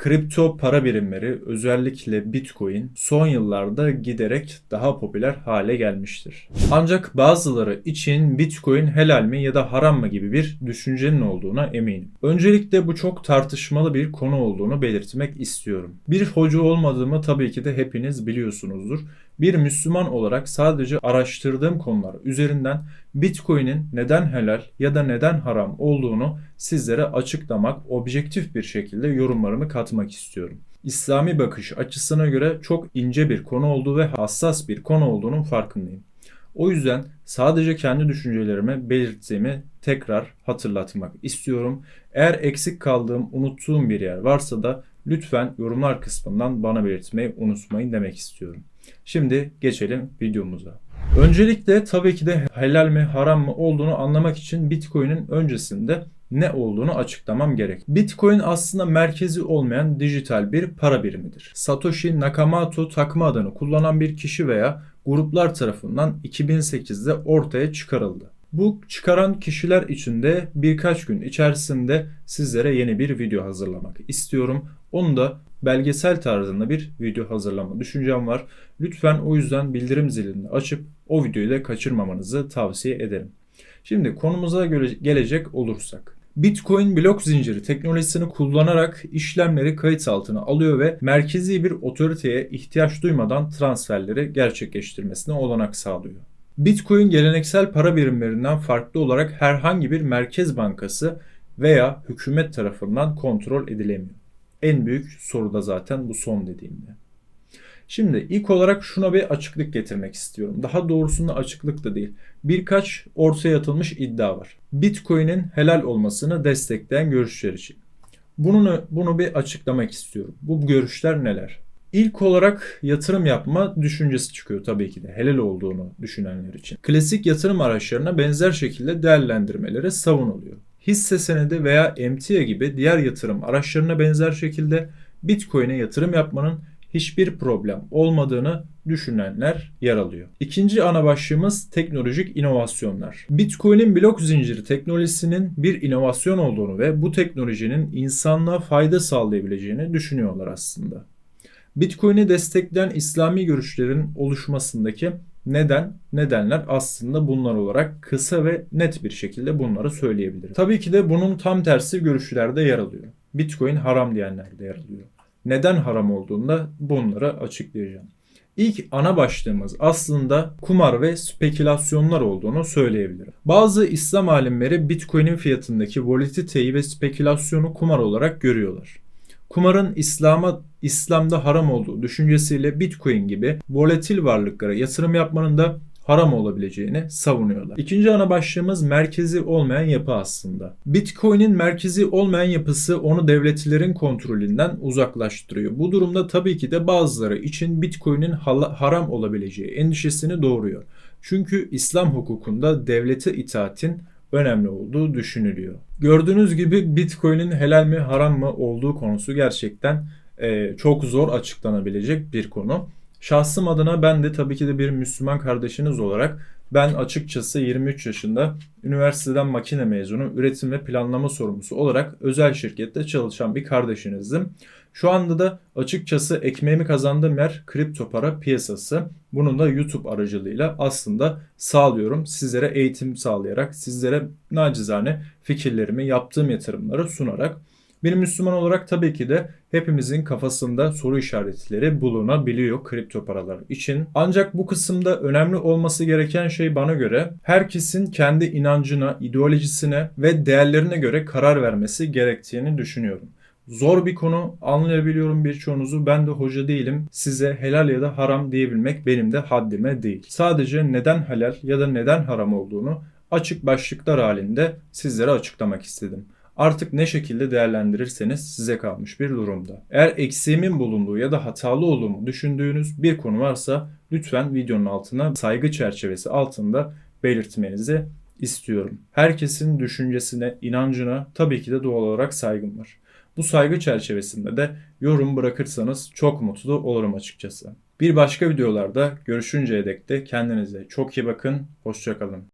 Kripto para birimleri özellikle Bitcoin son yıllarda giderek daha popüler hale gelmiştir. Ancak bazıları için Bitcoin helal mi ya da haram mı gibi bir düşüncenin olduğuna eminim. Öncelikle bu çok tartışmalı bir konu olduğunu belirtmek istiyorum. Bir hoca olmadığımı tabii ki de hepiniz biliyorsunuzdur. Bir Müslüman olarak sadece araştırdığım konular üzerinden Bitcoin'in neden helal ya da neden haram olduğunu sizlere açıklamak, objektif bir şekilde yorumlarımı katmak istiyorum. İslami bakış açısına göre çok ince bir konu olduğu ve hassas bir konu olduğunun farkındayım. O yüzden sadece kendi düşüncelerimi belirttiğimi tekrar hatırlatmak istiyorum. Eğer eksik kaldığım, unuttuğum bir yer varsa da lütfen yorumlar kısmından bana belirtmeyi unutmayın demek istiyorum. Şimdi geçelim videomuza. Öncelikle tabii ki de helal mi haram mı olduğunu anlamak için Bitcoin'in öncesinde ne olduğunu açıklamam gerek. Bitcoin aslında merkezi olmayan dijital bir para birimidir. Satoshi Nakamoto takma adını kullanan bir kişi veya gruplar tarafından 2008'de ortaya çıkarıldı. Bu çıkaran kişiler için de birkaç gün içerisinde sizlere yeni bir video hazırlamak istiyorum. Onu da belgesel tarzında bir video hazırlama düşüncem var. Lütfen o yüzden bildirim zilini açıp o videoyu da kaçırmamanızı tavsiye ederim. Şimdi konumuza gelecek olursak. Bitcoin blok zinciri teknolojisini kullanarak işlemleri kayıt altına alıyor ve merkezi bir otoriteye ihtiyaç duymadan transferleri gerçekleştirmesine olanak sağlıyor. Bitcoin geleneksel para birimlerinden farklı olarak herhangi bir merkez bankası veya hükümet tarafından kontrol edilemiyor. En büyük soru da zaten bu son dediğimde. Şimdi ilk olarak şuna bir açıklık getirmek istiyorum. Daha doğrusunda açıklık da değil. Birkaç ortaya atılmış iddia var. Bitcoin'in helal olmasını destekleyen görüşler için. Bunu, bunu bir açıklamak istiyorum. Bu görüşler neler? İlk olarak yatırım yapma düşüncesi çıkıyor tabii ki de helal olduğunu düşünenler için. Klasik yatırım araçlarına benzer şekilde değerlendirmeleri savunuluyor. Hisse senedi veya emtia gibi diğer yatırım araçlarına benzer şekilde Bitcoin'e yatırım yapmanın hiçbir problem olmadığını düşünenler yer alıyor. İkinci ana başlığımız teknolojik inovasyonlar. Bitcoin'in blok zinciri teknolojisinin bir inovasyon olduğunu ve bu teknolojinin insanlığa fayda sağlayabileceğini düşünüyorlar aslında. Bitcoin'i destekleyen İslami görüşlerin oluşmasındaki neden, nedenler aslında bunlar olarak kısa ve net bir şekilde bunları söyleyebilirim. Tabii ki de bunun tam tersi görüşlerde yer alıyor. Bitcoin haram diyenler de yer alıyor. Neden haram olduğunda bunları açıklayacağım. İlk ana başlığımız aslında kumar ve spekülasyonlar olduğunu söyleyebilirim. Bazı İslam alimleri Bitcoin'in fiyatındaki volatiliteyi ve spekülasyonu kumar olarak görüyorlar. Kumarın İslam'a İslam'da haram olduğu düşüncesiyle Bitcoin gibi volatil varlıklara yatırım yapmanın da haram olabileceğini savunuyorlar. İkinci ana başlığımız merkezi olmayan yapı aslında. Bitcoin'in merkezi olmayan yapısı onu devletlerin kontrolünden uzaklaştırıyor. Bu durumda tabii ki de bazıları için Bitcoin'in haram olabileceği endişesini doğuruyor. Çünkü İslam hukukunda devlete itaatin önemli olduğu düşünülüyor. Gördüğünüz gibi Bitcoin'in helal mi haram mı olduğu konusu gerçekten e, çok zor açıklanabilecek bir konu. Şahsım adına ben de tabii ki de bir Müslüman kardeşiniz olarak ben açıkçası 23 yaşında üniversiteden makine mezunu, üretim ve planlama sorumlusu olarak özel şirkette çalışan bir kardeşinizdim. Şu anda da açıkçası ekmeğimi kazandığım yer kripto para piyasası. Bunun da YouTube aracılığıyla aslında sağlıyorum. Sizlere eğitim sağlayarak, sizlere nacizane fikirlerimi, yaptığım yatırımları sunarak bir Müslüman olarak tabii ki de hepimizin kafasında soru işaretleri bulunabiliyor kripto paralar için. Ancak bu kısımda önemli olması gereken şey bana göre herkesin kendi inancına, ideolojisine ve değerlerine göre karar vermesi gerektiğini düşünüyorum. Zor bir konu anlayabiliyorum birçoğunuzu ben de hoca değilim. Size helal ya da haram diyebilmek benim de haddime değil. Sadece neden helal ya da neden haram olduğunu açık başlıklar halinde sizlere açıklamak istedim. Artık ne şekilde değerlendirirseniz size kalmış bir durumda. Eğer eksiğimin bulunduğu ya da hatalı olduğumu düşündüğünüz bir konu varsa lütfen videonun altına saygı çerçevesi altında belirtmenizi istiyorum. Herkesin düşüncesine, inancına tabii ki de doğal olarak saygım var. Bu saygı çerçevesinde de yorum bırakırsanız çok mutlu olurum açıkçası. Bir başka videolarda görüşünceye dek de kendinize çok iyi bakın. Hoşçakalın.